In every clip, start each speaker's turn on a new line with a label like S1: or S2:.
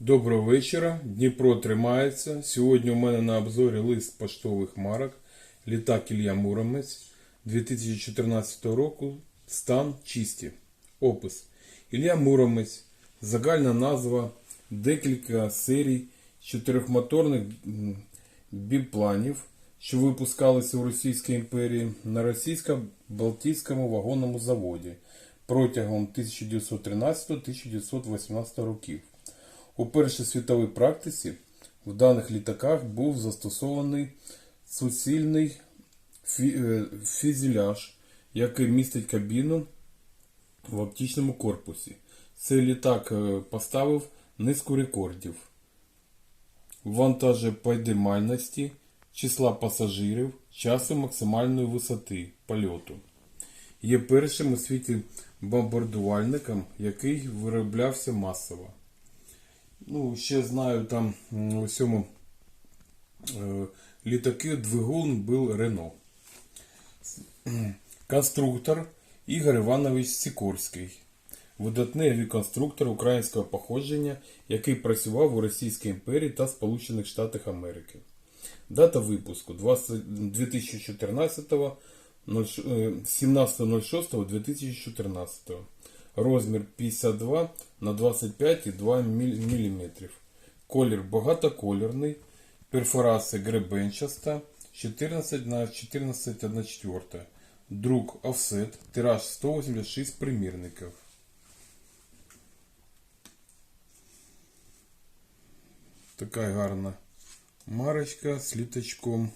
S1: Доброго вечора. Дніпро тримається. Сьогодні у мене на обзорі лист поштових марок. Літак Ілля Муромець 2014 року. Стан чисті. Опис. Ілля Муромець. Загальна назва. Декілька серій чотирьохмоторних біпланів, що випускалися у Російській імперії на російсько-балтійському вагонному заводі протягом 1913-1918 років. У Першій світовій практиці в даних літаках був застосований суцільний фі- е, який містить кабіну в оптичному корпусі. Цей літак е, поставив низку рекордів вантажопідіймальності, числа пасажирів, часу максимальної висоти польоту. Є першим у світі бомбардувальником, який вироблявся масово. Ну, ще знаю, там у цьому е, літаки двигун був Рено. Конструктор Ігор Іванович Сікорський. Видатний авіаконструктор українського походження, який працював у Російській імперії та Сполучених Штатах Америки. Дата випуску 2014 е, 17.06.2014. Розмір 52 на 25,2 мм. Колір багатокольорний. Перфорація гребенчаста 14 на 14,1 Друк офсет. Тираж 186 примірників. Така гарна марочка з літачком.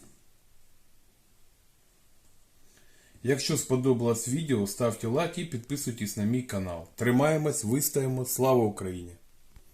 S1: Якщо сподобалось відео, ставте лайк і підписуйтесь на мій канал. Тримаємось, вистаємо. Слава Україні!